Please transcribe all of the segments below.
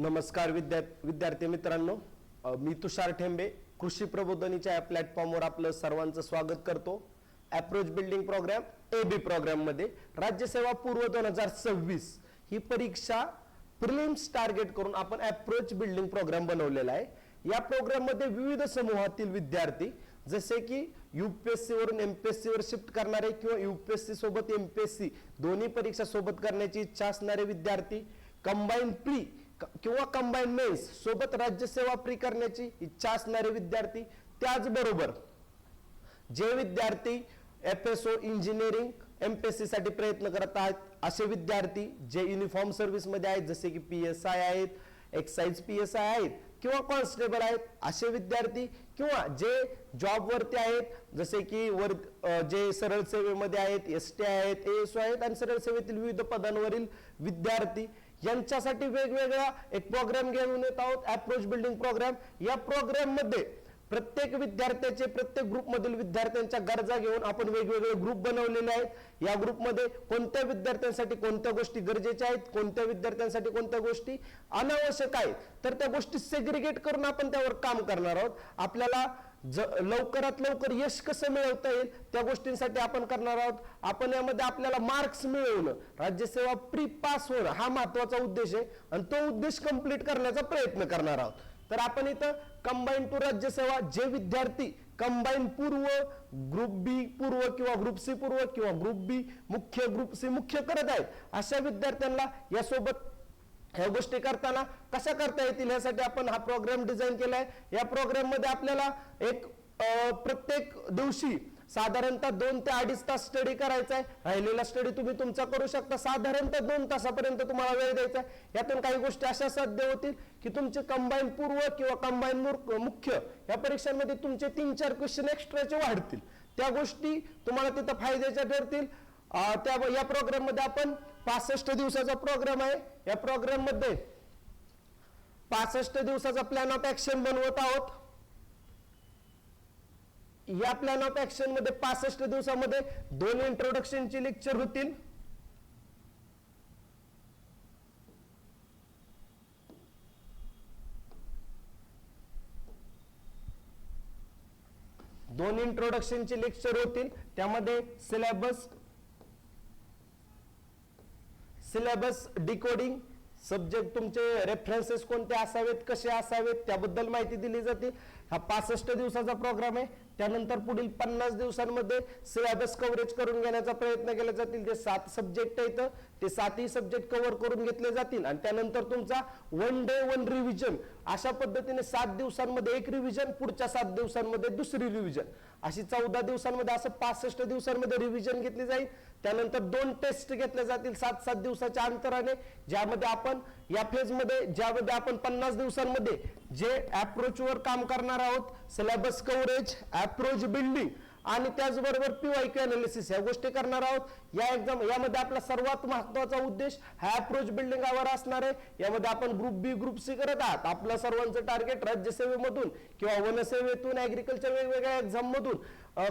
नमस्कार विद्या विद्यार्थी मित्रांनो. मी तुषार ठेंबे कृषी प्रबोधनीच्या या प्लॅटफॉर्मवर आपलं सर्वांचं स्वागत करतो. Approach building program A B प्रोग्राममध्ये राज्यसेवा पूर्व दोन हजार सव्वीस ही परीक्षा प्रिलिम्स टार्गेट करून आपण अप्रोच बिल्डिंग प्रोग्राम बनवलेला आहे. या प्रोग्राममध्ये विविध समूहातील विद्यार्थी जसे की युपीएससी वरून एमपीएससी वर शिफ्ट करणारे किंवा युपीएससी सोबत एमपीएससी दोन्ही परीक्षा सोबत करण्याची इच्छा असणारे विद्यार्थी कंबाईन प्री किंवा कंबाईन मेन्स सोबत राज्यसेवा प्री करण्याची इच्छा असणारे विद्यार्थी त्याचबरोबर जे विद्यार्थी F S O engineering M P S C साठी प्रयत्न करत आहेत असे विद्यार्थी जे युनिफॉर्म सर्व्हिसमध्ये आहेत जसे की पी एस आय आहेत एक्साईज पी एस आय आहेत किंवा कॉन्स्टेबल आहेत असे विद्यार्थी किंवा जे जॉबवरती आहेत जसे की वर जे सरळ सेवेमध्ये आहेत एस टी आहेत ए एस आहेत आणि सरळ सेवेतील विविध पदांवरील विद्यार्थी यांच्यासाठी वेगवेगळा एक प्रोग्राम घेऊन येत आहोत अप्रोच बिल्डिंग प्रोग्राम या प्रोग्रॅममध्ये प्रत्येक विद्यार्थ्याचे प्रत्येक ग्रुपमधील विद्यार्थ्यांच्या गरजा घेऊन आपण वेगवेगळे ग्रुप बनवलेले आहेत. या ग्रुपमध्ये कोणत्या विद्यार्थ्यांसाठी कोणत्या गोष्टी गरजेच्या आहेत कोणत्या विद्यार्थ्यांसाठी कोणत्या गोष्टी अनावश्यक आहेत तर त्या गोष्टी सेग्रिगेट करून आपण त्यावर काम करणार आहोत. आपल्याला ज लवकरात लवकर यश कसं मिळवता येईल त्या गोष्टींसाठी आपण करणार आहोत. आपण यामध्ये आपल्याला मार्क्स मिळवणं राज्यसेवा प्री पास होणं हा महत्त्वाचा उद्देश आहे. आणि तो उद्देश कंप्लीट करण्याचा प्रयत्न करणार आहोत. तर आपण इथं कंबाईन टू राज्यसेवा जे विद्यार्थी कंबाईन पूर्व ग्रुप बी पूर्व किंवा ग्रुप सी पूर्व किंवा ग्रुप बी मुख्य ग्रुप सी मुख्य करत आहेत अशा विद्यार्थ्यांना यासोबत ह्या गोष्टी करताना कशा करता येतील यासाठी आपण हा प्रोग्राम डिझाईन केला आहे या प्रोग्राममध्ये आपल्याला एक प्रत्येक दिवशी साधारणतः दोन ते अडीच तास स्टडी करायचा आहे राहिलेला स्टडी तुम्ही तुमचा करू शकता. साधारणतः दोन तासापर्यंत तुम्हाला वेळ द्यायचा आहे यातून काही गोष्टी अशा साध्य होतील की तुमचे कंबाईन पूर्व किंवा कंबाईन मुख्य या परीक्षांमध्ये तुमचे तीन चार क्वेश्चन एक्स्ट्राचे वाढतील. त्या गोष्टी तुम्हाला तिथं फायद्याच्या ठरतील. त्या या प्रोग्राममध्ये आपण पासष्ट दिवसाचा प्रोग्राम आहे. या प्रोग्राममध्ये पासष्ट दिवसाचा प्लॅन ऑफ ऍक्शन बनवत आहोत. या प्लॅन ऑफ ऍक्शनमध्ये पासष्ट दिवसामध्ये दोन इंट्रोडक्शनची लेक्चर होतील. दोन इंट्रोडक्शनचे लेक्चर होतील. त्यामध्ये सिलेबस सिलेबस डिकोडिंग सब्जेक्ट तुमचे रेफरन्सेस कोणते असावेत कसे असावेत त्याबद्दल माहिती दिली जाते. हा पासष्ट दिवसाचा प्रोग्राम आहे. त्यानंतर पुढील पन्नास दिवसांमध्ये सिलेबस कव्हरेज करून घेण्याचा प्रयत्न केला जातील. जे सात सब्जेक्ट आहेत ते सातही सब्जेक्ट कव्हर करून घेतले जातील. आणि त्यानंतर तुमचा वन डे वन रिव्हिजन अशा पद्धतीने सात दिवसांमध्ये एक रिव्हिजन पुढच्या सात दिवसांमध्ये दुसरी रिव्हिजन अशी चौदा दिवसांमध्ये असं पासष्ट दिवसांमध्ये रिव्हिजन घेतली जाईल. त्यानंतर दोन टेस्ट घेतल्या जातील सात सात दिवसाच्या अंतराने ज्यामध्ये आपण या फेजमध्ये ज्यामध्ये आपण पन्नास दिवसांमध्ये जे अप्रोचवर काम करणार आहोत सिलेबस कव्हरेज अप्रोच बिल्डिंग आणि त्याचबरोबर पीवायक्यू अनालिसिस या गोष्टी करणार आहोत. या एक्झाम यामध्ये आपला सर्वात महत्त्वाचा उद्देश हा अप्रोच बिल्डिंगावर असणार आहे. यामध्ये आपण ग्रुप बी ग्रुप सी करत आहात. आपलं सर्वांचं टार्गेट राज्यसेवेमधून किंवा वनसेवेतून ऍग्रिकल्चर वेगवेगळ्या एक्झाम मधून.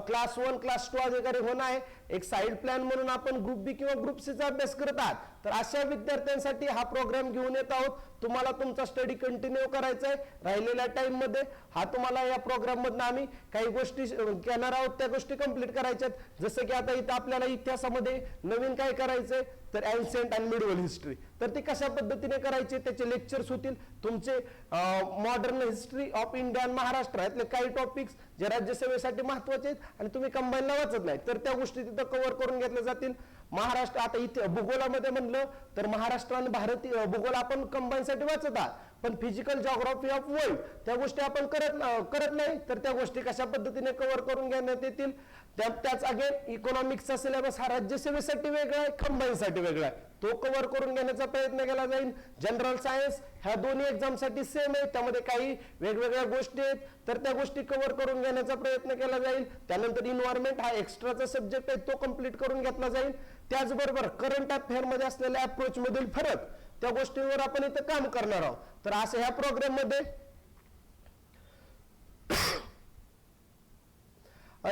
क्लास वन क्लास टू अधिकारी होणार आहे. एक साईड प्लॅन म्हणून आपण ग्रुप बी किंवा ग्रुप सीचा अभ्यास करत आहात. तर अशा विद्यार्थ्यांसाठी हा प्रोग्राम घेऊन येत आहोत. तुम्हाला तुमचा स्टडी कंटिन्यू करायचा आहे राहिलेल्या टाईममध्ये हा तुम्हाला या प्रोग्राम मधनं आम्ही काही गोष्टी घेणार आहोत. त्या गोष्टी कंप्लीट करायच्यात. जसं की आता इथं आपल्याला इतिहासामध्ये नवीन काय करायचंय? तर अँसेंट अँड मिडवल हिस्ट्री तर ती कशा पद्धतीने करायची? त्याचे लेक्चर्स होतील. तुमचे मॉडर्न हिस्ट्री ऑफ इंडिया आणि महाराष्ट्र यातले काही टॉपिक्स जे राज्यसेवेसाठी महत्त्वाचे आहेत आणि तुम्ही कंबाईनला वाचत नाही. तर त्या गोष्टी तिथं कव्हर करून घेतल्या जातील. महाराष्ट्र आता इथे भूगोलामध्ये म्हणलं तर महाराष्ट्र आणि भारतीय भूगोल आपण कंबाईन साठी वाचत आहात. पण फिजिकल जॉग्राफी ऑफ वर्ल्ड त्या गोष्टी आपण करत करत नाही तर त्या गोष्टी कशा पद्धतीने कव्हर करून घेण्यात येतील? त्या- त्याच अगेन इकॉनॉमिक्सचा सिलेबस हा राज्यसेवेसाठी वेगळा आहे कंबाईनसाठी वेगळा आहे. तो कव्हर करून घेण्याचा प्रयत्न केला जाईल. जनरल सायन्स ह्या दोन्ही एक्झामसाठी सेम आहे. त्यामध्ये काही वेगवेगळ्या गोष्टी आहेत. तर त्या गोष्टी कव्हर करून घेण्याचा प्रयत्न केला जाईल. त्यानंतर इन्व्हायरमेंट हा एक्स्ट्राचा सब्जेक्ट आहे तो कंप्लीट करून घेतला जाईल. त्याचबरोबर करंट अफेअरमध्ये असलेल्या अप्रोच मधील फरक त्या गोष्टींवर आपण इथं काम करणार आहोत. तर असं ह्या प्रोग्राममध्ये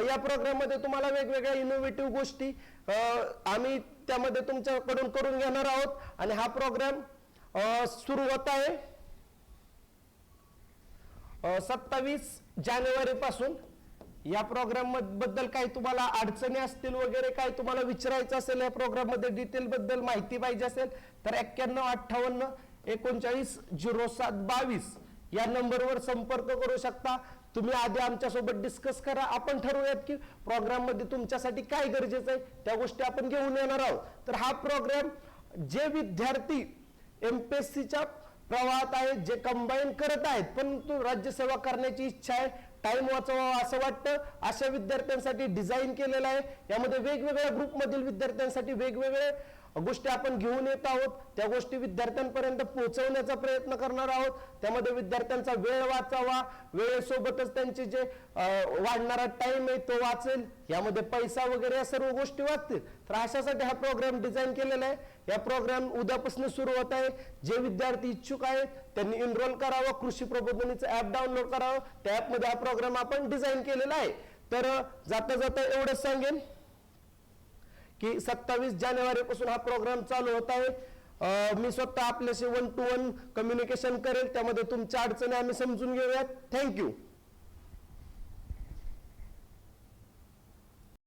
या प्रोग्राममध्ये तुम्हाला वेगवेगळ्या इनोव्हेटिव्ह गोष्टी आम्ही त्यामध्ये तुमच्याकडून करून घेणार आहोत. आणि हा प्रोग्राम सुरू होत आहे सत्तावीस जानेवारी पासून या प्रोग्रामबद्दल काही तुम्हाला अडचणी असतील वगैरे काय तुम्हाला विचारायचं असेल या प्रोग्राममध्ये डिटेल बद्दल माहिती पाहिजे असेल तर एक्क्याण्णव अठ्ठावन्न एकोणचाळीस झिरो सात बावीस या नंबरवर संपर्क करू शकता. तुम्ही आधी आमच्यासोबत डिस्कस करा. आपण ठरवूयात की प्रोग्राममध्ये तुमच्यासाठी काय गरजेचं आहे त्या गोष्टी आपण घेऊन येणार आहोत. तर हा प्रोग्राम जे विद्यार्थी एमपीएससीच्या प्रवाहात आहेत जे कंबाईन करत आहेत परंतु राज्यसेवा करण्याची इच्छा आहे टाइम वाचवा असं वाटतं. अशा विद्यार्थ्यांसाठी डिझाईन केलेलं आहे. यामध्ये वेगवेगळ्या ग्रुपमधील विद्यार्थ्यांसाठी वेगवेगळे गोष्टी आपण घेऊन येत आहोत त्या गोष्टी विद्यार्थ्यांपर्यंत पोहोचवण्याचा प्रयत्न करणार आहोत. त्यामध्ये विद्यार्थ्यांचा वेळ वाचावा. वेळेसोबतच त्यांचे जे वाढणारा टाइम आहे तो वाचेल. यामध्ये पैसा वगैरे या सर्व गोष्टी वाचतील. तर अशासाठी हा प्रोग्राम डिझाईन केलेला आहे. या प्रोग्राम उद्यापासून सुरू होत आहे. जे विद्यार्थी इच्छुक आहेत त्यांनी एनरोल करावं. कृषी प्रबोधनीचं ऍप डाउनलोड करावं. त्या ऍपमध्ये हा प्रोग्राम आपण डिझाईन केलेला आहे. तर जाता जाता एवढंच सांगेन. की सत्तावीस जानेवारी पासून हा प्रोग्राम चालू होत आहे. मी स्वतः आपल्याशी वन टू वन कम्युनिकेशन करेल. त्यामध्ये तुमच्या अडचणी आम्ही समजून घेऊयात. थँक्यू